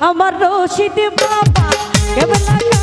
আমার রশিদ বাবা কেবলা